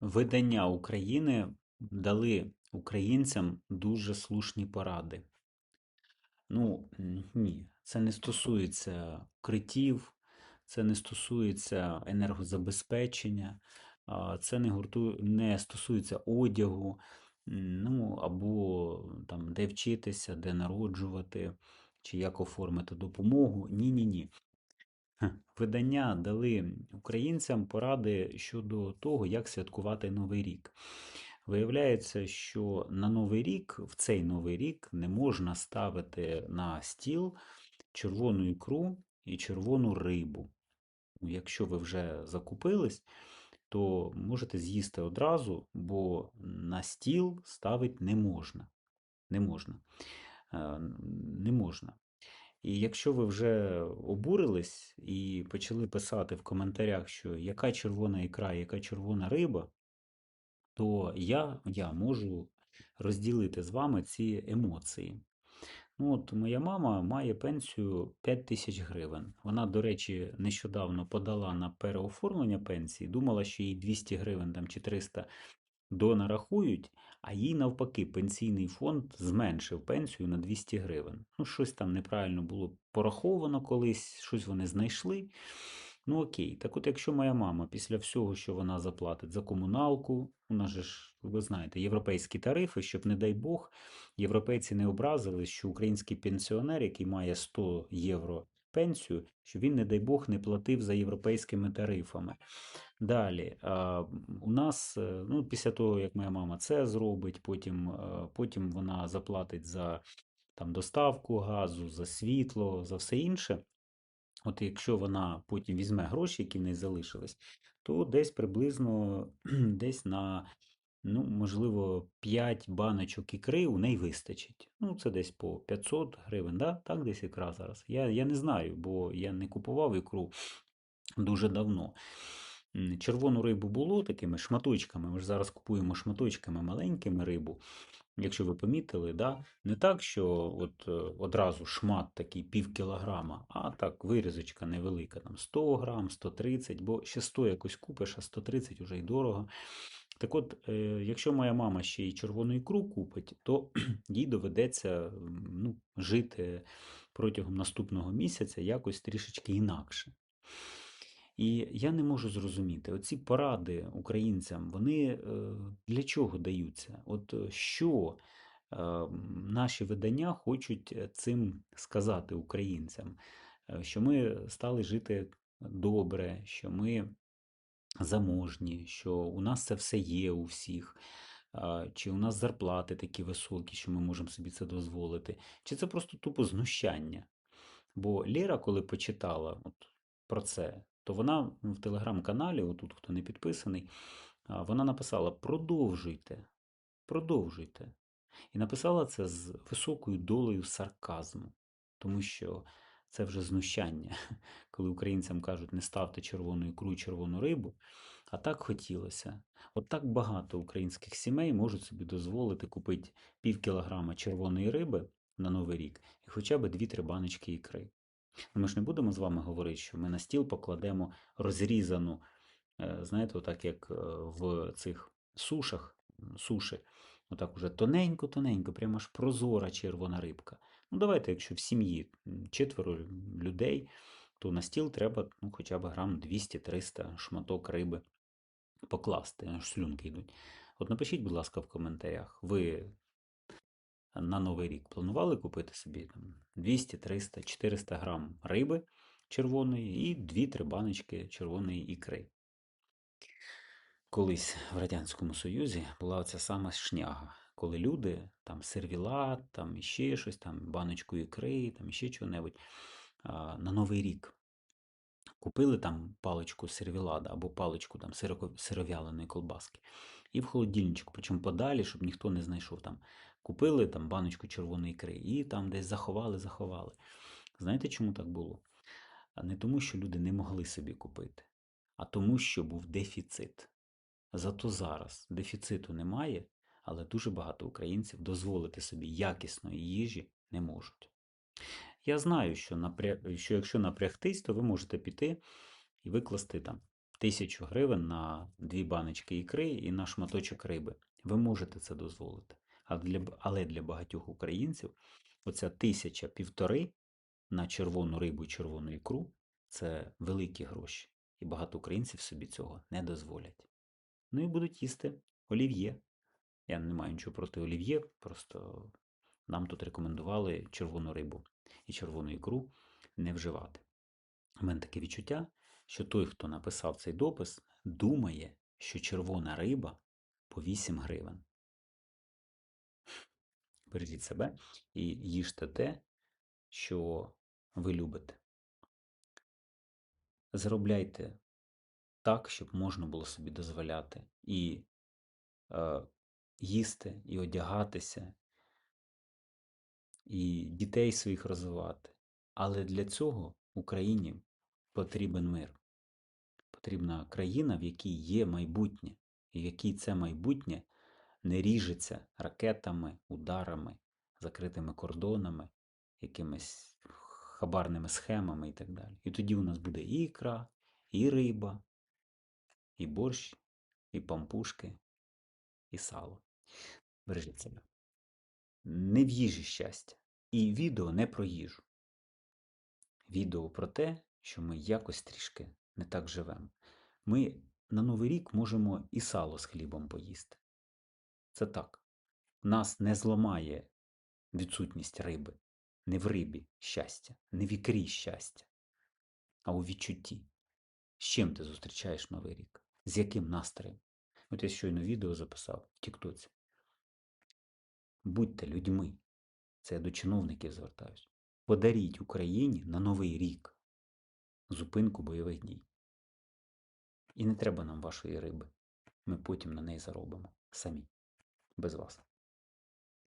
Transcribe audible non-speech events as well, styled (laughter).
Видання України дали українцям дуже слушні поради. Ну, ні, це не стосується укриттів, це не стосується енергозабезпечення, це не гурту... не стосується одягу, ну, або там, де вчитися, де народжувати, чи як оформити допомогу. Ні-ні-ні. Хе, Видання дали українцям поради щодо того, як святкувати Новий рік. Виявляється, що на Новий рік, в цей Новий рік, не можна ставити на стіл червону ікру і червону рибу. Якщо ви вже закупились, то можете з'їсти одразу, бо на стіл ставити не можна. Не можна. Е, Не можна. І якщо ви вже обурились і почали писати в коментарях, що яка червона ікра, яка червона риба, то я, я можу розділити з вами ці емоції. Ну, от моя мама має пенсію 5 тисяч гривень. Вона, до речі, нещодавно подала на переоформлення пенсії, думала, що їй 200 гривень там, чи 300 донарахують, а їй навпаки пенсійний фонд зменшив пенсію на 200 гривень. Ну, щось там неправильно було пораховано колись, щось вони знайшли. Ну окей, так от якщо моя мама після всього, що вона заплатить за комуналку, у нас же ж, ви знаєте, європейські тарифи, щоб, не дай Бог, європейці не образили, що український пенсіонер, який має 100 євро пенсію, що він, не дай Бог, не платив за європейськими тарифами. Далі, у нас, е, ну, після того, як моя мама це зробить, потім, е, потім вона заплатить за там, доставку газу, за світло, за все інше. От якщо вона потім візьме гроші, які в неї залишились, то десь приблизно (clears throat) десь на, ну, можливо, 5 баночок ікри у неї вистачить. Ну, це десь по 500 гривень, да? так десь ікра зараз. Я, я не знаю, бо я не купував ікру дуже давно. Червону рибу було такими шматочками. Ми ж зараз купуємо шматочками маленькими рибу. Якщо ви помітили, да? не так, що от е, одразу шмат такий пів кілограма, а так вирізочка невелика, там 100 грам, 130, бо ще 100 якось купиш, а 130 вже й дорого. Так от, е, якщо моя мама ще й червону ікру купить, то (clears throat) їй доведеться ну, жити протягом наступного місяця якось трішечки інакше. І я не можу зрозуміти, оці поради українцям, вони е, для чого даються? От е, що наші видання хочуть цим сказати українцям? Що ми стали жити добре, що ми заможні, що у нас це все є у всіх, чи у нас зарплати такі високі, що ми можемо собі це дозволити, чи це просто тупо знущання? Бо Лєра, коли почитала от про це, то вона в телеграм-каналі, отут хто не підписаний, вона написала: продовжуйте, продовжуйте. І написала це з високою долею сарказму, тому що це вже знущання, (laughs) коли українцям кажуть, не ставте червону ікру червону рибу. А так хотілося. От так багато українських сімей можуть собі дозволити купити пів кілограма червоної риби на Новий рік і хоча б 2-3 баночки ікри. Ну, Ми ж не будемо з вами говорити, що ми на стіл покладемо розрізану, е, знаєте, отак як е, в цих сушах, суші, отак уже тоненько-тоненько, прямо аж прозора червона рибка. Ну, давайте, якщо в сім'ї четверо людей, то на стіл треба ну, хоча б грам 200-300 шматок риби покласти, аж слюнки йдуть. От напишіть, будь ласка, в коментарях, ви на Новий рік планували купити собі 200, 300, 400 грам риби червоної і 2-3 баночки червоної ікри. Колись в Радянському Союзі була оця сама шняга, коли люди, там сервілат, там іще щось, там баночку ікри, там іще чого-небудь, на Новий рік купили там паличку сервілада або паличку там сировяленої колбаски. І в холодильничку, причому подалі, щоб ніхто не знайшов там. Купили там баночку червоної ікри і там десь заховали, заховали. Знаєте, чому так було? Не тому, що люди не могли собі купити, а тому, що був дефіцит. Зато зараз дефіциту немає, але дуже багато українців дозволити собі якісної їжі не можуть. Я знаю, що, напря... що якщо напрягтись, то ви можете піти і викласти там тисячу гривень на дві баночки ікри і на шматочок риби. Ви можете це дозволити. Для, але для багатьох українців оця тисяча півтори на червону рибу і червону ікру це великі гроші. І багато українців собі цього не дозволять. Ну і будуть їсти олів'є. Я не маю нічого проти олів'є, просто нам тут рекомендували червону рибу і червону ікру не вживати. У мене таке відчуття, що той, хто написав цей допис, думає, що червона риба по 8 гривень. Бережіть себе і їжте те, що ви любите. Заробляйте так, щоб можна було собі дозволяти і е, їсти, і одягатися, і дітей своїх розвивати. Але для цього Україні потрібен мир. Потрібна країна, в якій є майбутнє, і в якій це майбутнє не ріжеться ракетами, ударами, закритими кордонами, якимись хабарними схемами і так далі. І тоді у нас буде і ікра, і риба, і борщ, і пампушки, і сало. Бережіть себе. Не в їжі щастя. І відео не про їжу. Відео про те, що ми якось трішки не так живемо. Ми на Новий рік можемо і сало з хлібом поїсти. Це так. Нас не зламає відсутність риби. Не в рибі щастя, не в ікрі щастя, а у відчутті. З чим ти зустрічаєш Новий рік? З яким настроєм? От я щойно відео записав в Тіктоці. Будьте людьми. Це я до чиновників звертаюсь. Подаріть Україні на Новий рік зупинку бойових дій. І не треба нам вашої риби. Ми потім на неї заробимо самі, без вас.